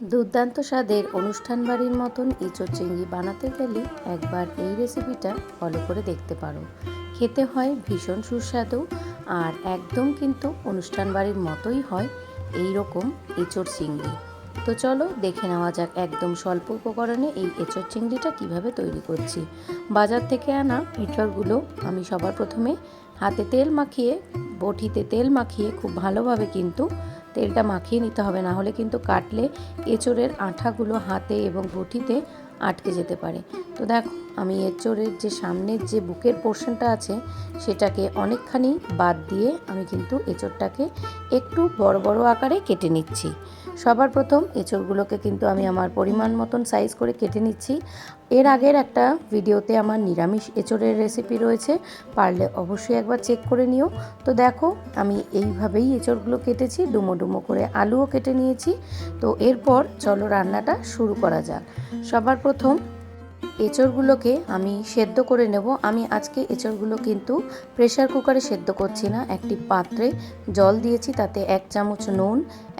দুর্দান্ত স্বাদের অনুষ্ঠান বাড়ির মতন ইঁচড় চিংড়ি বানাতে গেলে একবার এই রেসিপিটা ফলো করে দেখতে পারো। খেতে হয় ভীষণ সুস্বাদু আর একদম কিন্তু অনুষ্ঠান বাড়ির মতোই হয় এই রকম এঁচড় চিংড়ি। তো চলো দেখে নেওয়া যাক একদম স্বল্প উপকরণে এই এঁচড় চিংড়িটা কীভাবে তৈরি করছি। বাজার থেকে আনা এঁচড়গুলো আমি সবার প্রথমে হাতে তেল মাখিয়ে, বটিতে তেল মাখিয়ে খুব ভালোভাবে কিন্তু তেলটা মাখিয়ে নিতে হবে, না হলে কিন্তু কাটলে এঁচড়ের আঠাগুলো হাতে এবং বটিতে আটকে যেতে পারে। তো দেখো আমি এঁচড়ের যে সামনের যে বুকের পোর্শনটা আছে, সেটাকে অনেকখানি বাদ দিয়ে আমি কিন্তু এঁচড়টাকে একটু বড় বড় আকারে কেটে নিচ্ছি। সবার প্রথম এঁচড়গুলোকে কিন্তু আমি আমার পরিমাণ মতন সাইজ করে কেটে নিচ্ছি। এর আগের একটা ভিডিওতে আমার নিরামিষ এঁচড়ের রেসিপি রয়েছে, পারলে অবশ্যই একবার চেক করে নিও। তো দেখো, আমি এইভাবেই এঁচড়গুলো কেটেছি, ডুমো ডুমো করে আলুও কেটে নিয়েছি। তো এরপর চলো রান্নাটা শুরু করা যাক। সবার প্রথম এঁচড়গুলোকে আমি সেদ্ধ করে নেব। আমি আজকে এঁচড়গুলো কিন্তু প্রেশার কুকারে সেদ্ধ করছি না। একটি পাত্রে জল দিয়েছি, তাতে এক চামচ নুন,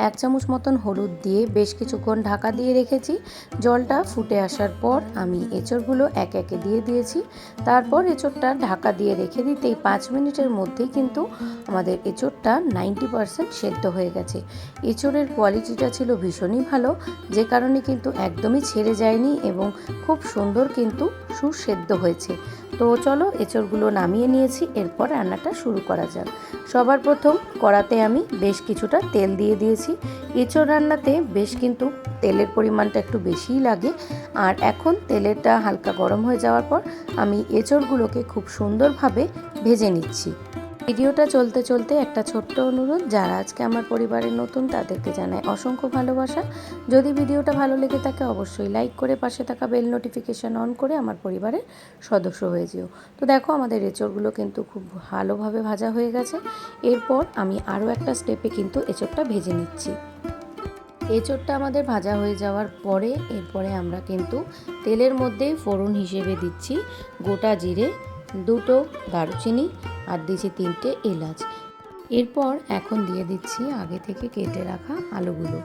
এক চামচ মতন হলুদ দিয়ে বেশ কিছুক্ষণ ঢাকা দিয়ে রেখেছি। জলটা ফুটে আসার পর আমি এঁচড়গুলো এক একে দিয়ে দিয়েছি। তারপর এঁচড়টা ঢাকা দিয়ে রেখে দিতেই পাঁচ মিনিটের মধ্যেই কিন্তু আমাদের এঁচড়টা নাইনটি পারসেন্ট সেদ্ধ হয়ে গেছে। এঁচড়ের কোয়ালিটিটা ছিল ভীষণই ভালো, যে কারণে কিন্তু একদমই ছেড়ে যায়নি এবং খুব সুন্দর কিন্তু সুসেদ্ধ হয়েছে। তো চলো এঁচড়গুলো নামিয়ে নিয়েছি, এরপর রান্নাটা শুরু করা যাক। সবার প্রথম কড়াতে আমি বেশ কিছুটা তেল দিয়ে দিয়েছি। এঁচড় রান্নাতে বেশ কিন্তু তেলের পরিমাণটা একটু বেশিই লাগে। আর এখন তেলেরটা হালকা গরম হয়ে যাওয়ার পর আমি এঁচড়গুলোকে খুব সুন্দরভাবে ভেজে নিচ্ছি। ভিডিওটা চলতে চলতে একটা ছোট্ট অনুরোধ, যারা আজকে আমার পরিবারের নতুন তাদেরকে জানাই অসংখ্য ভালোবাসা। যদি ভিডিওটা ভালো লেগে থাকে, অবশ্যই লাইক করে পাশে থাকা বেল নোটিফিকেশান অন করে আমার পরিবারের সদস্য হয়ে যেও। তো দেখো, আমাদের এঁচড়গুলো কিন্তু খুব ভালোভাবে ভাজা হয়ে গেছে। এরপর আমি আরও একটা স্টেপে কিন্তু এঁচড়টা ভেজে নিচ্ছি। এঁচড়টা আমাদের ভাজা হয়ে যাওয়ার পরে, এরপরে আমরা কিন্তু তেলের মধ্যে ফোড়ন হিসেবে দিচ্ছি গোটা জিরে, দুটো দারুচিনি আর দিয়েছি তিনটে এলাচ। এরপর এখন দিয়ে দিচ্ছি আগে থেকে কেটে রাখা আলুগুলো।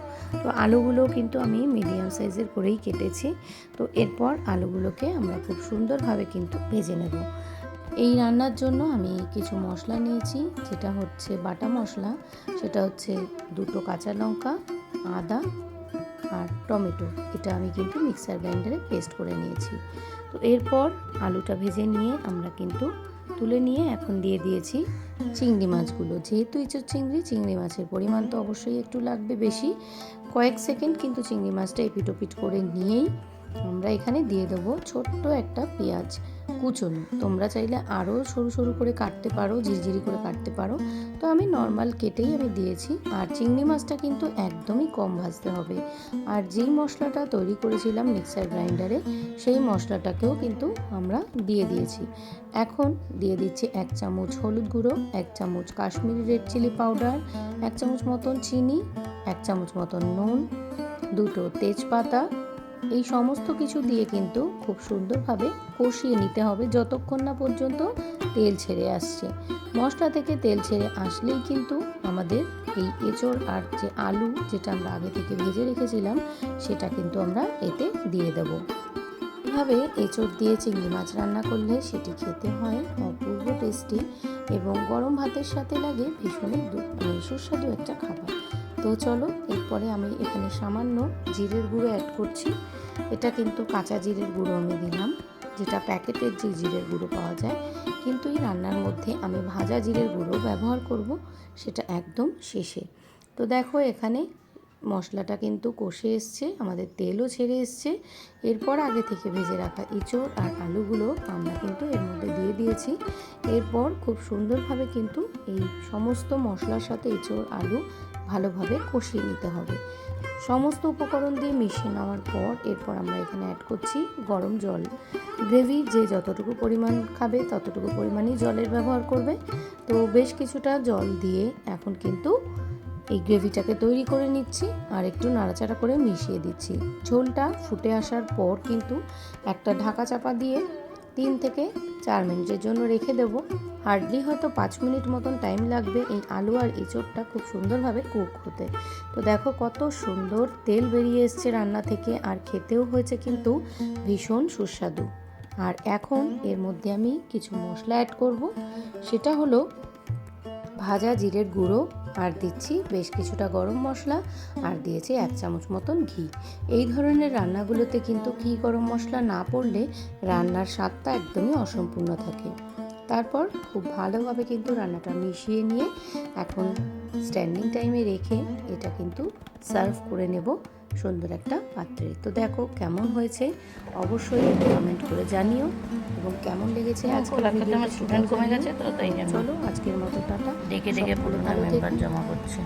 তো আলুগুলো কিন্তু আমি মিডিয়াম সাইজের করেই কেটেছি। তো এরপর আলুগুলোকে আমরা খুব সুন্দরভাবে কিন্তু ভেজে নেব। এই রান্নার জন্য আমি কিছু মশলা নিয়েছি, যেটা হচ্ছে বাটা মশলা, সেটা হচ্ছে দুটো কাঁচা লঙ্কা, আদা আর টমেটো, এটা আমি কিন্তু মিক্সার গ্রাইন্ডারে পেস্ট করে নিয়েছি। তো এরপর আলুটা ভেজে নিয়ে আমরা কিন্তু তুলে নিয়ে এখন দিয়ে দিয়েছি চিংড়ি মাছগুলো। যেহেতু ইঁচড় চিংড়ি চিংড়ি মাছের পরিমাণ তো অবশ্যই একটু লাগবে বেশি। কয়েক সেকেন্ড কিন্তু চিংড়ি মাছটা এপিটোপিট করে নিয়েই আমরা এখানে দিয়ে দেবো ছোট্ট একটা পেঁয়াজ। কুচন। তোমরা চাইলে আরও সরু সরু করে কাটতে পারো, ঝিরঝিরি করে কাটতে পারো। তো আমি নর্মাল কেটেই আমি দিয়েছি। আর চিংড়ি মাছটা কিন্তু একদমই কম ভাজতে হবে। আর যেই মশলাটা তৈরি করেছিলাম মিক্সার গ্রাইন্ডারে সেই মশলাটাকেও কিন্তু আমরা দিয়ে দিয়েছি। এখন দিয়ে দিচ্ছি এক চামচ হলুদ গুঁড়ো, এক চামচ কাশ্মীরি রেড চিলি পাউডার এক চামচ মতন চিনি, এক চামচ মতন নুন, দুটো তেজপাতা এই সমস্ত কিছু দিয়ে কিন্তু খুব সুন্দরভাবে কষিয়ে নিতে হবে যতক্ষণ না পর্যন্ত তেল ছেড়ে আসছে। মশলা থেকে তেল ছেড়ে আসলেই কিন্তু আমাদের এই এঁচড় আর যে আলু যেটা আমরা আগে থেকে ভেজে রেখেছিলাম, সেটা কিন্তু আমরা এতে দিয়ে দেবো। এভাবে এঁচড় দিয়ে চিংড়ি মাছ রান্না করলে সেটি খেতে হয় অপূর্ব টেস্টি এবং গরম ভাতের সাথে লাগে ভীষণই মানে সুস্বাদু একটা খাবার। তো চলো, এরপরে আমি এখানে সামান্য জিরের গুঁড়ো অ্যাড করছি। এটা কিন্তু কাঁচা জিরের গুঁড়ো আমি দিলাম, যেটা প্যাকেটের যে জিরের গুঁড়ো পাওয়া যায়। কিন্তু এই রান্নার মধ্যে আমি ভাজা জিরের গুঁড়ো ব্যবহার করব, সেটা একদম শেষে। তো দেখো, এখানে মশলাটা কিন্তু কষে এসছে, আমাদের তেলও ছেড়ে এসছে। এরপর আগে থেকে ভেজে রাখা ইঁচড় আর আলুগুলো আমরা কিন্তু এর মধ্যে দিয়ে দিয়েছি। এরপর খুব সুন্দরভাবে কিন্তু এই সমস্ত মশলার সাথে ইঁচড় আলু ভালোভাবে কষিয়ে নিতে হবে। সমস্ত উপকরণ দিয়ে মিশিয়ে নেওয়ার পর এরপর আমরা এখানে অ্যাড করছি গরম জল। গ্রেভি যে যতটুকু পরিমাণ খাবে ততটুকু পরিমাণই জলের ব্যবহার করবে। তো বেশ কিছুটা জল দিয়ে এখন কিন্তু এই গ্রেভিটাকে তৈরি করে নিচ্ছি আর একটু নাড়াচাড়া করে মিশিয়ে দিচ্ছি। ঝোলটা ফুটে আসার পর কিন্তু একটা ঢাকা চাপা দিয়ে তিন থেকে চার মিনিটের জন্য রেখে দেবো। হার্ডলি হয়তো পাঁচ মিনিট মতন টাইম লাগবে এই আলু আর এঁচোড়টা খুব সুন্দরভাবে কুক হতে। তো দেখো কত সুন্দর তেল বেরিয়ে এসছে রান্না থেকে আর খেতেও হয়েছে কিন্তু ভীষণ সুস্বাদু। আর এখন এর মধ্যে আমি কিছু মশলা অ্যাড করব। সেটা হলো ভাজা জিরের গুঁড়ো আর দিচ্ছি বেশ কিছুটা গরম মশলা আর দিয়েছি এক চামচ মতন ঘি। এই ধরনের রান্নাগুলোতে কিন্তু ঘি গরম মশলা না পড়লে রান্নার স্বাদটা একদমই অসম্পূর্ণ থাকে। তারপর খুব ভালোভাবে কিন্তু রান্নাটা মিশিয়ে নিয়ে এখন স্ট্যান্ডিং টাইমে রেখে এটা কিন্তু সার্ভ করে নেব সুন্দর একটা পাত্রে। তো দেখো কেমন হয়েছে অবশ্যই কমেন্ট করে জানিও এবং কেমন লেগেছে আজকের ভিডিওটা আমার স্টুডেন্ট কমে গেছে তো তাই জন্য। চলো আজকের মতো টাটা। ডেকে ডেকে পুরো মেম্বার জমা করছে।